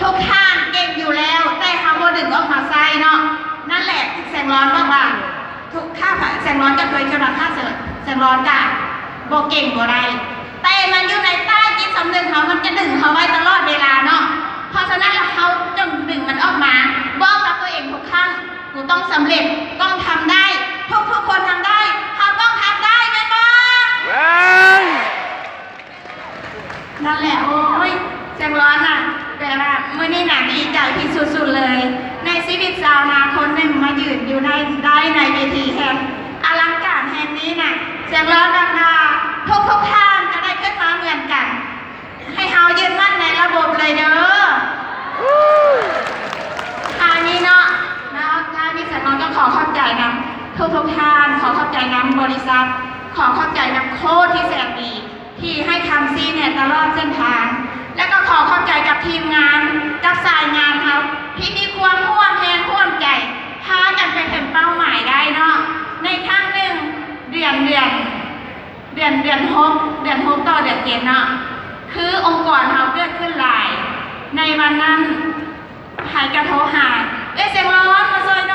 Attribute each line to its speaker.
Speaker 1: ทุกท่านเก่งอยู่แล้ว แต่คำว่าดึงออกมาใส่เนาะนั่นแหละแสงร้อนบอกว่า ทุกข้าแสงร้อนก็เคยชนะข้าแสงร้อนกันบกเก่งบ่ได้แต่มันอยู่ในใต้จิตสำนึกเขามันจะดึงเขาไว้ตลอดเวลาเนาะเพราะฉะนั้นเขาจึงดึงมันออกมาบอกกับตัวเองทุกครั้งกูต้องสำเร็จต้องทำได้ทุกทุกคนทำได้เขาต้องทำได้ไหมบ้าง
Speaker 2: นั่
Speaker 1: นแหละโอ้ยแสงร้อนอะ แต่ว่าเมื่อนี้หนักดีใจที่สุดๆเลย ในชีวิตชาวนาคนหนึ่งมายืนอยู่ในได้ในเวทีแห่งอลังการแห่งนี้น่ะแสงร้อนดังดาทุกทุกท่านจะได้ขึ้นมาเหมือนกัน ให้เฮายืนมั่นในระบบเลยเด้อทางนี้เนาะแล้วทางนี้แสงร้อนก็ขอข้าใจนำทุกทุกท่านขอข้าใจน้ำบริษัท ขอข้าใจน้ำโค้ดที่แสนดี ที่ให้คำซีเนี่ยตลอดเส้นทาง ทีมงานกับสายงานเขาที่มีความห่วงแหงห่วงใจพากันไปถึงเป้าหมายได้เนาะในครั้งหนึ่งเดือนเดือนเดือนเดือนหกเดือนหกต่อเดือนเจ็ดเนาะคือองค์กรเขาเกิดขึ้นหลาย ในวันนั้นหายกระโทรหาเอ้เสียงร้อนมาซอย